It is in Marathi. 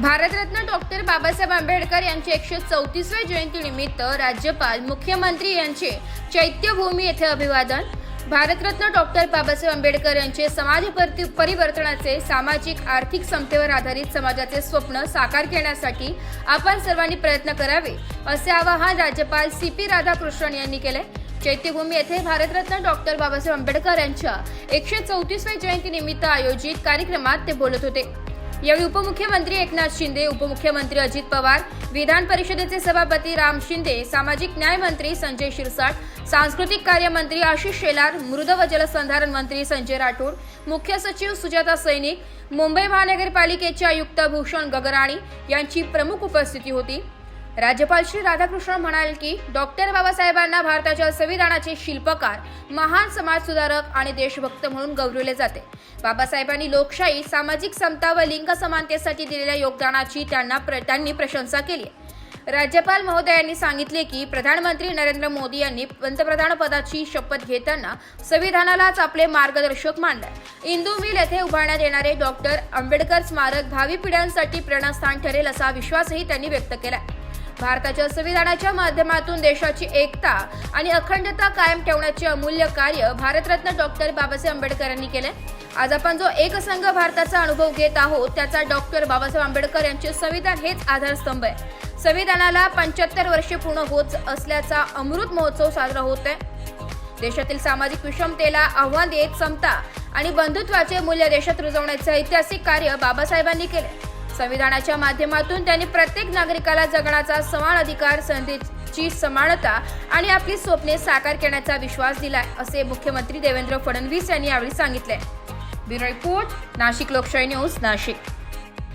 भारतरत्न डॉक्टर बाबासाहेब आंबेडकर यांचे एकशे चौतीसव्या जयंतीनिमित्त राज्यपाल मुख्यमंत्री यांचे चैत्यभूमी येथे अभिवादन. भारतरत्न डॉक्टर बाबासाहेब आंबेडकर यांचे समाज परिवर्तनाचे सामाजिक आर्थिक समतेवर आधारित समाजाचे स्वप्न साकार करण्यासाठी आपण सर्वांनी प्रयत्न करावे असे आवाहन राज्यपाल सी पी राधाकृष्णन यांनी केले. चैत्यभूमी येथे भारतरत्न डॉक्टर बाबासाहेब आंबेडकर यांच्या एकशे चौतीसव्या जयंतीनिमित्त आयोजित कार्यक्रमात ते बोलत होते. यावेळी उपमुख्यमंत्री एकनाथ शिंदे उपमुख्यमंत्री अजित पवार विधान परिषदेचे सभापती राम शिंदे सामाजिक न्याय मंत्री संजय शिरसाट सांस्कृतिक कार्यमंत्री आशिष शेलार मृद व जलसंधारण मंत्री संजय राठोड मुख्य सचिव सुजाता सैनिक मुंबई महानगरपालिकेचे आयुक्त भूषण गगराणी यांची प्रमुख उपस्थिती होती. राज्यपाल श्री राधाकृष्णन म्हणाले की डॉक्टर बाबासाहेबांना भारताच्या संविधानाचे शिल्पकार महान समाजसुधारक आणि देशभक्त म्हणून गौरवले जाते. बाबासाहेबांनी लोकशाही सामाजिक समता व लिंग समानतेसाठी दिलेल्या योगदानाची त्यांना प्र- त्यांनी प्रशंसा केली राज्यपाल महोदयांनी सांगितले की प्रधानमंत्री नरेंद्र मोदी यांनी पंतप्रधान पदाची शपथ घेताना संविधानालाच आपले मार्गदर्शक मानले. इंदू मिल येथे उभारण्यात येणारे डॉक्टर आंबेडकर स्मारक भावी पिढ्यांसाठी प्रेरणास्थान ठरेल असा विश्वासही त्यांनी व्यक्त केला भारताच्या संविधानाच्या माध्यमातून देशाची एकता आणि अखंडता कायम ठेवण्याचे अमूल्य कार्य भारतरत्न डॉक्टर बाबासाहेब आंबेडकर यांनी केले. आज आपण जो एकसंघ भारताचा अनुभव घेत आहोत त्याचा डॉक्टर बाबासाहेब आंबेडकर यांचे संविधान हेच आधारस्तंभ आहे. संविधानाला पंच्याहत्तर वर्षे पूर्ण होत असल्याचा अमृत महोत्सव साजरा होत आहे. देशातील सामाजिक विषमतेला आव्हान देत समता आणि बंधुत्वाचे मूल्य देशात रुजवण्याचे ऐतिहासिक कार्य बाबासाहेबांनी केले. संविधानाच्या माध्यमातून त्यांनी प्रत्येक नागरिकाला जगण्याचा समान अधिकार संधीची समानता आणि आपली स्वप्ने साकार करण्याचा विश्वास दिला असे मुख्यमंत्री देवेंद्र फडणवीस यांनी यावेळी सांगितले. ब्युरो रिपोर्ट नाशिक लोकशाही न्यूज नाशिक.